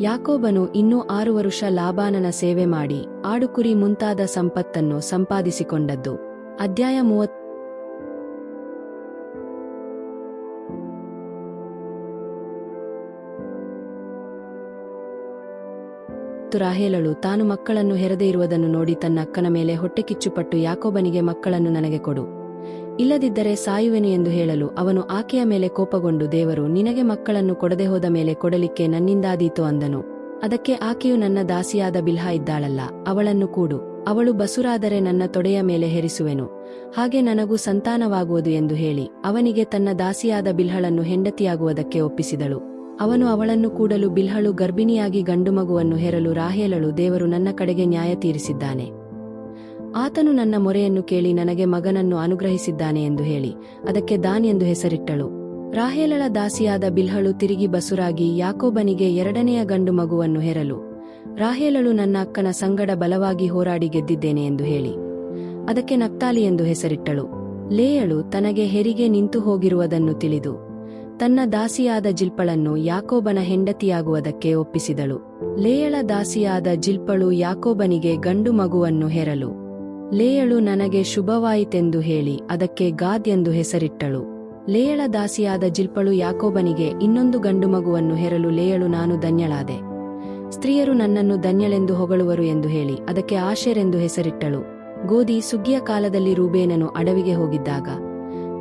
ಯಾಕೋಬನು ಇನ್ನೂ ಆರು ವರುಷ ಲಾಬಾನನ ಸೇವೆ ಮಾಡಿ ಆಡುಕುರಿ ಮುಂತಾದ ಸಂಪತ್ತನ್ನು ಸಂಪಾದಿಸಿಕೊಂಡದ್ದು. ಅಧ್ಯಾಯ ಮೂವತ್ತು ರಾಹೇಲಳು ತಾನು ಮಕ್ಕಳನ್ನು ಹೆರದೇ ಇರುವುದನ್ನು ನೋಡಿ ತನ್ನ ಅಕ್ಕನ ಮೇಲೆ ಹೊಟ್ಟೆಕಿಚ್ಚುಪಟ್ಟು ಯಾಕೋಬನಿಗೆ ಮಕ್ಕಳನ್ನು ನನಗೆ ಕೊಡು. ಇಲ್ಲದಿದ್ದರೆ ಸಾಯುವೆನು ಎಂದು ಹೇಳಲು ಅವನು ಆಕೆಯ ಮೇಲೆ ಕೋಪಗೊಂಡು, ದೇವರು, ನಿನಗೆ ಮಕ್ಕಳನ್ನು ಕೊಡದೆ ಹೋದ ಮೇಲೆ ಕೊಡಲಿಕ್ಕೆ ನನ್ನಿಂದಾದೀತು ಅಂದನು. ಅದಕ್ಕೆ ಆಕೆಯು ನನ್ನ ದಾಸಿಯಾದ ಬಿಲ್ಹ ಇದ್ದಾಳಲ್ಲ, ಅವಳನ್ನು ಕೂಡು. ಅವಳು ಬಸುರಾದರೆ ನನ್ನ ತೊಡೆಯ ಮೇಲೆ ಹೆರಿಸುವೆನು. ಹಾಗೆ ನನಗೂ ಸಂತಾನವಾಗುವುದು ಎಂದು ಹೇಳಿ, ಅವನಿಗೆ ತನ್ನ ದಾಸಿಯಾದ ಬಿಲ್ಹಳನ್ನು ಹೆಂಡತಿಯಾಗುವುದಕ್ಕೆ ಒಪ್ಪಿಸಿದಳು. ಅವನು ಅವಳನ್ನು ಕೂಡಲು ಬಿಲ್ಹಳು ಗರ್ಭಿಣಿಯಾಗಿ ಗಂಡುಮಗುವನ್ನು ಹೆರಲು ರಾಹೇಲಳು ದೇವರು ನನ್ನ ಕಡೆಗೆ ನ್ಯಾಯ ತೀರಿಸಿದ್ದಾನೆ. ಆತನು ನನ್ನ ಮೊರೆಯನ್ನು ಕೇಳಿ ನನಗೆ ಮಗನನ್ನು ಅನುಗ್ರಹಿಸಿದ್ದಾನೆ ಎಂದು ಹೇಳಿ, ಅದಕ್ಕೆ ದಾನ್ ಎಂದು ಹೆಸರಿಟ್ಟಳು. ರಾಹೇಲಳ ದಾಸಿಯಾದ ಬಿಲ್ಹಳು ತಿರುಗಿ ಬಸುರಾಗಿ ಯಾಕೋಬನಿಗೆ ಎರಡನೆಯ ಗಂಡು ಮಗುವನ್ನು ಹೆರಲು. ರಾಹೇಲಳು ನನ್ನ ಅಕ್ಕನ ಸಂಗಡ ಬಲವಾಗಿ ಹೋರಾಡಿ ಗೆದ್ದಿದ್ದೇನೆ ಎಂದು ಹೇಳಿ, ಅದಕ್ಕೆ ನಕ್ತಾಲಿ ಎಂದು ಹೆಸರಿಟ್ಟಳು. ಲೇಯಳು ತನಗೆ ಹೆರಿಗೆ ನಿಂತು ಹೋಗಿರುವುದನ್ನು ತಿಳಿದು, ತನ್ನ ದಾಸಿಯಾದ ಜಿಲ್ಪಳನ್ನು ಯಾಕೋಬನ ಹೆಂಡತಿಯಾಗುವುದಕ್ಕೆ ಒಪ್ಪಿಸಿದಳು. ಲೇಯಳ ದಾಸಿಯಾದ ಜಿಲ್ಪಳು ಯಾಕೋಬನಿಗೆ ಗಂಡು ಮಗುವನ್ನು ಹೆರಲು. ಲೇಯಳು ನನಗೆ ಶುಭವಾಯಿತೆಂದು ಹೇಳಿ ಅದಕ್ಕೆ ಗಾದ್ ಎಂದು ಹೆಸರಿಟ್ಟಳು. ಲೇಯಳ ದಾಸಿಯಾದ ಜಿಲ್ಪಳು ಯಾಕೋಬನಿಗೆ ಇನ್ನೊಂದು ಗಂಡು ಮಗುವನ್ನು ಹೆರಲು ಲೇಯಳು ನಾನು ಧನ್ಯಳಾದೆ. ಸ್ತ್ರೀಯರು ನನ್ನನ್ನು ಧನ್ಯಳೆಂದು ಹೊಗಳುವರು ಎಂದು ಹೇಳಿ ಅದಕ್ಕೆ ಆಶೆರೆಂದು ಹೆಸರಿಟ್ಟಳು. ಗೋಧಿ ಸುಗ್ಗಿಯ ಕಾಲದಲ್ಲಿ ರೂಬೇನನು ಅಡವಿಗೆ ಹೋಗಿದ್ದಾಗ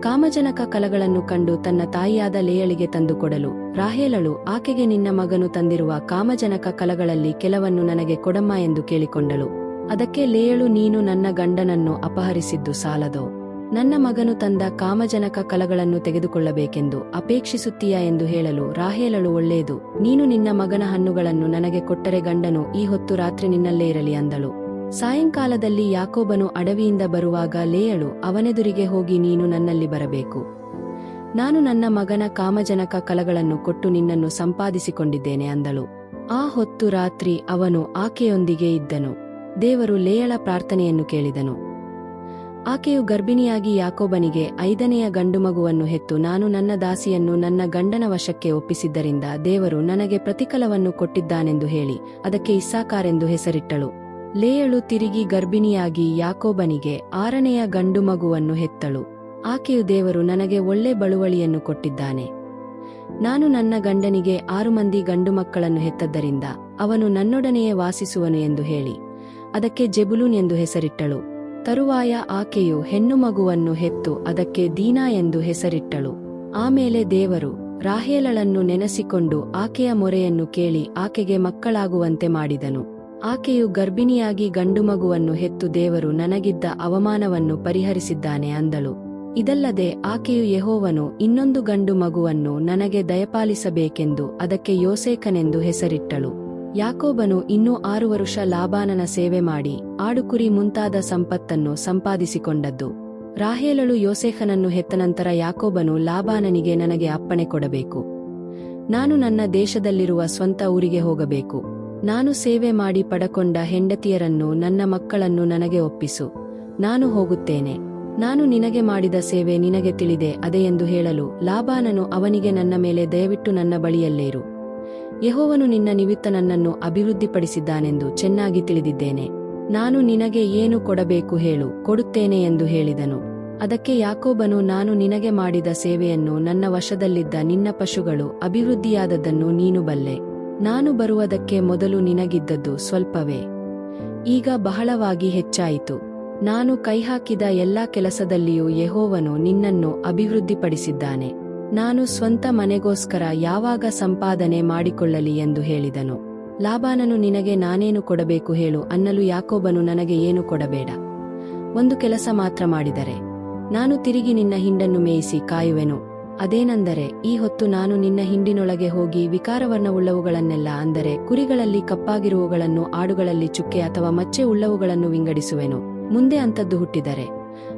ಕಾಮಜನಕ ಕಲಗಳನ್ನು ಕಂಡು ತನ್ನ ತಾಯಿಯಾದ ಲೇಯಳಿಗೆ ತಂದುಕೊಡಲು ರಾಹೇಲಳು ಆಕೆಗೆ ನಿನ್ನ ಮಗನು ತಂದಿರುವ ಕಾಮಜನಕ ಕಲಗಳಲ್ಲಿ ಕೆಲವನ್ನು ನನಗೆ ಕೊಡಮ್ಮ ಎಂದು ಕೇಳಿಕೊಂಡಳು. ಅದಕ್ಕೆ ಲೇಯಳು ನೀನು ನನ್ನ ಗಂಡನನ್ನು ಅಪಹರಿಸಿದ್ದು ಸಾಲದೋ. ನನ್ನ ಮಗನು ತಂದ ಕಾಮಜನಕ ಕಲಗಳನ್ನು ತೆಗೆದುಕೊಳ್ಳಬೇಕೆಂದು ಅಪೇಕ್ಷಿಸುತ್ತೀಯ ಎಂದು ಹೇಳಲು ರಾಹೇಲಳು ಒಳ್ಳೆಯದು. ನೀನು ನಿನ್ನ ಮಗನ ಹಣ್ಣುಗಳನ್ನು ನನಗೆ ಕೊಟ್ಟರೆ ಗಂಡನು ಈ ಹೊತ್ತು ರಾತ್ರಿ ನಿನ್ನಲ್ಲೇ ಇರಲಿ ಅಂದಳು. ಸಾಯಂಕಾಲದಲ್ಲಿ ಯಾಕೋಬನು ಅಡವಿಯಿಂದ ಬರುವಾಗ ಲೇಯಳು ಅವನೆದುರಿಗೆ ಹೋಗಿ ನೀನು ನನ್ನಲ್ಲಿ ಬರಬೇಕು. ನಾನು ನನ್ನ ಮಗನ ಕಾಮಜನಕ ಕಲಗಳನ್ನು ಕೊಟ್ಟು ನಿನ್ನನ್ನು ಸಂಪಾದಿಸಿಕೊಂಡಿದ್ದೇನೆ ಅಂದಳು. ಆ ಹೊತ್ತು ರಾತ್ರಿ ಅವನು ಆಕೆಯೊಂದಿಗೆ ಇದ್ದನು. ದೇವರು ಲೇಯಳ ಪ್ರಾರ್ಥನೆಯನ್ನು ಕೇಳಿದನು. ಆಕೆಯು ಗರ್ಭಿಣಿಯಾಗಿ ಯಾಕೋಬನಿಗೆ ಐದನೆಯ ಗಂಡುಮಗುವನ್ನು ಹೆತ್ತು ನಾನು ನನ್ನ ದಾಸಿಯನ್ನು ನನ್ನ ಗಂಡನ ವಶಕ್ಕೆ ಒಪ್ಪಿಸಿದ್ದರಿಂದ ದೇವರು ನನಗೆ ಪ್ರತಿಫಲವನ್ನು ಕೊಟ್ಟಿದ್ದಾನೆಂದು ಹೇಳಿ, ಅದಕ್ಕೆ ಇಸ್ಸಾಕಾರೆಂದು ಹೆಸರಿಟ್ಟಳು. ಲೇಯಳು ತಿರುಗಿ ಗರ್ಭಿಣಿಯಾಗಿ ಯಾಕೋಬನಿಗೆ ಆರನೆಯ ಗಂಡುಮಗುವನ್ನು ಹೆತ್ತಳು. ಆಕೆಯು ದೇವರು ನನಗೆ ಒಳ್ಳೆ ಬಳುವಳಿಯನ್ನು ಕೊಟ್ಟಿದ್ದಾನೆ. ನಾನು ನನ್ನ ಗಂಡನಿಗೆ ಆರು ಮಂದಿ ಗಂಡು ಮಕ್ಕಳನ್ನು ಹೆತ್ತದ್ದರಿಂದ ಅವನು ನನ್ನೊಡನೆಯೇ ವಾಸಿಸುವನು ಎಂದು ಹೇಳಿ. ಅದಕ್ಕೆ ಜೆಬುಲೂನ್ ಎಂದು ಹೆಸರಿಟ್ಟಳು. ತರುವಾಯ ಆಕೆಯು ಹೆಣ್ಣು ಮಗುವನ್ನು ಹೆತ್ತು ಅದಕ್ಕೆ ದೀನಾ ಎಂದು ಹೆಸರಿಟ್ಟಳು. ಆಮೇಲೆ ದೇವರು ರಾಹೇಲಳನ್ನು ನೆನೆಸಿಕೊಂಡು ಆಕೆಯ ಮೊರೆಯನ್ನು ಕೇಳಿ ಆಕೆಗೆ ಮಕ್ಕಳಾಗುವಂತೆ ಮಾಡಿದನು. ಆಕೆಯು ಗರ್ಭಿಣಿಯಾಗಿ ಗಂಡು ಮಗುವನ್ನು ಹೆತ್ತು ದೇವರು ನನಗಿದ್ದ ಅವಮಾನವನ್ನು ಪರಿಹರಿಸಿದ್ದಾನೆ ಅಂದಳು. ಇದಲ್ಲದೆ ಆಕೆಯು ಯಹೋವನು ಇನ್ನೊಂದು ಗಂಡು ಮಗುವನ್ನು ನನಗೆ ದಯಪಾಲಿಸಬೇಕೆಂದು ಅದಕ್ಕೆ ಯೋಸೇಕನೆಂದು ಹೆಸರಿಟ್ಟಳು. ಯಾಕೋಬನು ಇನ್ನೂ ಆರು ವರುಷ ಲಾಬಾನನ ಸೇವೆ ಮಾಡಿ ಆಡುಕುರಿ ಮುಂತಾದ ಸಂಪತ್ತನ್ನು ಸಂಪಾದಿಸಿಕೊಂಡದ್ದು. ರಾಹೇಲಳು ಯೋಸೇಖನನ್ನು ಹೆತ್ತ ನಂತರ ಯಾಕೋಬನು ಲಾಬಾನನಿಗೆ ನನಗೆ ಅಪ್ಪಣೆ ಕೊಡಬೇಕು. ನಾನು ನನ್ನ ದೇಶದಲ್ಲಿರುವ ಸ್ವಂತ ಊರಿಗೆ ಹೋಗಬೇಕು. ನಾನು ಸೇವೆ ಮಾಡಿ ಪಡಕೊಂಡ ಹೆಂಡತಿಯರನ್ನು ನನ್ನ ಮಕ್ಕಳನ್ನು ನನಗೆ ಒಪ್ಪಿಸು. ನಾನು ಹೋಗುತ್ತೇನೆ. ನಾನು ನಿನಗೆ ಮಾಡಿದ ಸೇವೆ ನಿನಗೆ ತಿಳಿದೆ, ಅದೇ ಎಂದು ಹೇಳಲು ಲಾಬಾನನು ಅವನಿಗೆ ನನ್ನ ಮೇಲೆ ದಯವಿಟ್ಟು ನನ್ನ ಬಳಿಯಲ್ಲೇ ಇರು ಯೆಹೋವನು ನಿನ್ನ ನಿಮಿತ್ತ ನನ್ನನ್ನು ಅಭಿವೃದ್ಧಿಪಡಿಸಿದ್ದಾನೆಂದು ಚೆನ್ನಾಗಿ ತಿಳಿದಿದ್ದೇನೆ. ನಾನು ನಿನಗೆ ಏನು ಕೊಡಬೇಕು ಹೇಳು, ಕೊಡುತ್ತೇನೆ ಎಂದು ಹೇಳಿದನು. ಅದಕ್ಕೆ ಯಾಕೋಬನು, ನಾನು ನಿನಗೆ ಮಾಡಿದ ಸೇವೆಯನ್ನು ನನ್ನ ವಶದಲ್ಲಿದ್ದ ನಿನ್ನ ಪಶುಗಳು ಅಭಿವೃದ್ಧಿಯಾದದ್ದನ್ನು ನೀನು ಬಲ್ಲೆ. ನಾನು ಬರುವುದಕ್ಕೆ ಮೊದಲು ನಿನಗಿದ್ದದ್ದು ಸ್ವಲ್ಪವೇ. ಈಗ ಬಹಳವಾಗಿ ಹೆಚ್ಚಾಯಿತು. ನಾನು ಕೈಹಾಕಿದ ಎಲ್ಲಾ ಕೆಲಸದಲ್ಲಿಯೂ ಯೆಹೋವನು ನಿನ್ನನ್ನು ಅಭಿವೃದ್ಧಿಪಡಿಸಿದ್ದಾನೆ. ನಾನು ಸ್ವಂತ ಮನೆಗೋಸ್ಕರ ಯಾವಾಗ ಸಂಪಾದನೆ ಮಾಡಿಕೊಳ್ಳಲಿ ಎಂದು ಹೇಳಿದನು. ಲಾಬಾನನು ನಿನಗೆ ನಾನೇನು ಕೊಡಬೇಕು ಹೇಳು ಅನ್ನಲು ಯಾಕೋಬನು ನನಗೆ ಏನು ಕೊಡಬೇಡ. ಒಂದು ಕೆಲಸ ಮಾತ್ರ ಮಾಡಿದರೆ. ನಾನು ತಿರುಗಿ ನಿನ್ನ ಹಿಂಡನ್ನು ಮೇಯಿಸಿ ಕಾಯುವೆನು. ಅದೇನೆಂದರೆ, ಈ ಹೊತ್ತು ನಾನು ನಿನ್ನ ಹಿಂಡಿನೊಳಗೆ ಹೋಗಿ ವಿಕಾರವರ್ಣವುಳ್ಳವುಗಳನ್ನೆಲ್ಲ ಅಂದರೆ ಕುರಿಗಳಲ್ಲಿ ಕಪ್ಪಾಗಿರುವವುಗಳನ್ನು ಆಡುಗಳಲ್ಲಿ ಚುಕ್ಕೆ ಅಥವಾ ಮಚ್ಚೆ ಉಳ್ಳವುಗಳನ್ನು ವಿಂಗಡಿಸುವೆನು. ಮುಂದೆ ಅಂಥದ್ದು ಹುಟ್ಟಿದರೆ.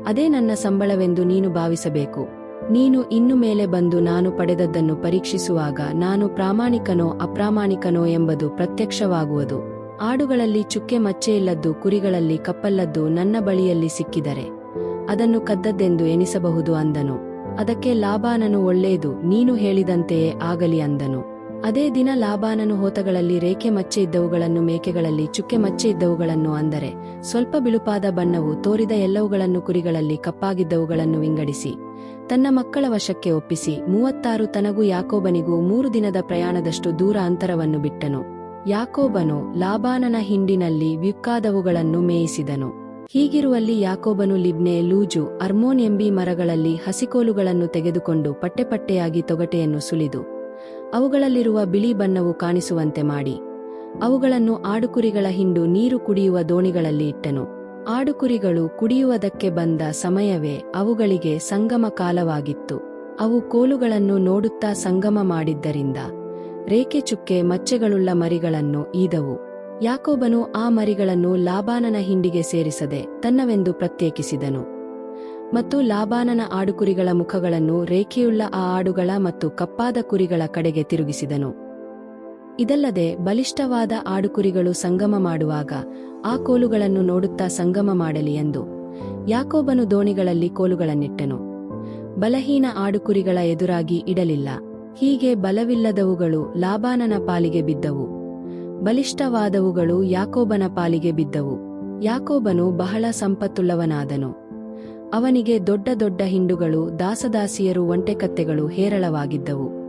ಅದೇ ನನ್ನ ಸಂಬಳವೆಂದು ನೀನು ಭಾವಿಸಬೇಕು. ನೀನು ಇನ್ನು ಮೇಲೆ ಬಂದು ನಾನು ಪಡೆದದ್ದನ್ನು ಪರೀಕ್ಷಿಸುವಾಗ ನಾನು ಪ್ರಾಮಾಣಿಕನೋ ಅಪ್ರಾಮಾಣಿಕನೋ ಎಂಬುದು ಪ್ರತ್ಯಕ್ಷವಾಗುವುದು. ಆಡುಗಳಲ್ಲಿ ಚುಕ್ಕೆ ಮಚ್ಚೆಯಿಲ್ಲದ್ದು ಕುರಿಗಳಲ್ಲಿ ಕಪ್ಪಲ್ಲದ್ದು ನನ್ನ ಬಳಿಯಲ್ಲಿ ಸಿಕ್ಕಿದರೆ ಅದನ್ನು ಕದ್ದದ್ದೆಂದು ಎನಿಸಬಹುದು ಅಂದನು. ಅದಕ್ಕೆ ಲಾಭಾನನು ಒಳ್ಳೆಯದು, ನೀನು ಹೇಳಿದಂತೆಯೇ ಆಗಲಿ ಅಂದನು. ಅದೇ ದಿನ ಲಾಬಾನನು ಹೋತಗಳಲ್ಲಿ ರೇಖೆ ಮಚ್ಚೆ ಇದ್ದವುಗಳನ್ನು ಮೇಕೆಗಳಲ್ಲಿ ಚುಕ್ಕೆ ಮಚ್ಚೆ ಇದ್ದವುಗಳನ್ನು ಅಂದರೆ ಸ್ವಲ್ಪ ಬಿಳುಪಾದ ಬಣ್ಣವು ತೋರಿದ ಎಲ್ಲವುಗಳನ್ನು ಕುರಿಗಳಲ್ಲಿ ಕಪ್ಪಾಗಿದ್ದವುಗಳನ್ನು ವಿಂಗಡಿಸಿ, ತನ್ನ ಮಕ್ಕಳ ವಶಕ್ಕೆ ಒಪ್ಪಿಸಿ, ಮೂವತ್ತಾರು ತನಗೂ ಯಾಕೋಬನಿಗೂ ಮೂರು ದಿನದ ಪ್ರಯಾಣದಷ್ಟು ದೂರ ಅಂತರವನ್ನು ಬಿಟ್ಟನು. ಯಾಕೋಬನು ಲಾಬಾನನ ಹಿಂಡಿನಲ್ಲಿ ವ್ಯುಕ್ಕಾದವುಗಳನ್ನು ಮೇಯಿಸಿದನು. ಹೀಗಿರುವಲ್ಲಿ ಯಾಕೋಬನು ಲಿಬ್ನೆ, ಲೂಜು, ಅರ್ಮೋನ್ ಎಂಬಿ ಮರಗಳಲ್ಲಿ ಹಸಿಕೋಲುಗಳನ್ನು ತೆಗೆದುಕೊಂಡು ಪಟ್ಟೆಪಟ್ಟೆಯಾಗಿ ತೊಗಟೆಯನ್ನು ಸುಲಿದು ಅವುಗಳಲ್ಲಿರುವ ಬಿಳಿ ಬಣ್ಣವು ಕಾಣಿಸುವಂತೆ ಮಾಡಿ. ಅವುಗಳನ್ನು ಆಡುಕುರಿಗಳ ಹಿಂಡು ನೀರು ಕುಡಿಯುವ ದೋಣಿಗಳಲ್ಲಿ ಇಟ್ಟನು. ಆಡುಕುರಿಗಳು ಕುಡಿಯುವುದಕ್ಕೆ ಬಂದ ಸಮಯವೇ ಅವುಗಳಿಗೆ ಸಂಗಮ ಕಾಲವಾಗಿತ್ತು. ಅವು ಕೋಲುಗಳನ್ನು ನೋಡುತ್ತಾ ಸಂಗಮ ಮಾಡಿದ್ದರಿಂದ ರೇಖೆ ಚುಕ್ಕೆ ಮಚ್ಚೆಗಳುಳ್ಳ ಮರಿಗಳನ್ನು ಈದವು. ಯಾಕೋಬನು ಆ ಮರಿಗಳನ್ನು ಲಾಬಾನನ ಹಿಂಡಿಗೆ ಸೇರಿಸದೆ ತನ್ನವೆಂದು ಪ್ರತ್ಯೇಕಿಸಿದನು. ಮತ್ತು ಲಾಬಾನನ ಆಡುಕುರಿಗಳ ಮುಖಗಳನ್ನು ರೇಖೆಯುಳ್ಳ ಆ ಆಡುಗಳ ಮತ್ತು ಕಪ್ಪಾದ ಕುರಿಗಳ ಕಡೆಗೆ ತಿರುಗಿಸಿದನು. ಇದಲ್ಲದೆ ಬಲಿಷ್ಠವಾದ ಆಡುಕುರಿಗಳು ಸಂಗಮ ಮಾಡುವಾಗ ಆ ಕೋಲುಗಳನ್ನು ನೋಡುತ್ತಾ ಸಂಗಮ ಮಾಡಲಿ ಎಂದು ಯಾಕೋಬನು ದೋಣಿಗಳಲ್ಲಿ ಕೋಲುಗಳನ್ನಿಟ್ಟನು. ಬಲಹೀನ ಆಡುಕುರಿಗಳ ಎದುರಾಗಿ ಇಡಲಿಲ್ಲ. ಹೀಗೆ ಬಲವಿಲ್ಲದವುಗಳು ಲಾಬಾನನ ಪಾಲಿಗೆ ಬಿದ್ದವು. ಬಲಿಷ್ಠವಾದವುಗಳು ಯಾಕೋಬನ ಪಾಲಿಗೆ ಬಿದ್ದವು. ಯಾಕೋಬನು ಬಹಳ ಸಂಪತ್ತುಳ್ಳವನಾದನು. ಅವನಿಗೆ ದೊಡ್ಡ ದೊಡ್ಡ ಹಿಂಡುಗಳು ದಾಸದಾಸಿಯರು ಒಂಟೆಕತ್ತೆಗಳು ಹೇರಳವಾಗಿದ್ದವು.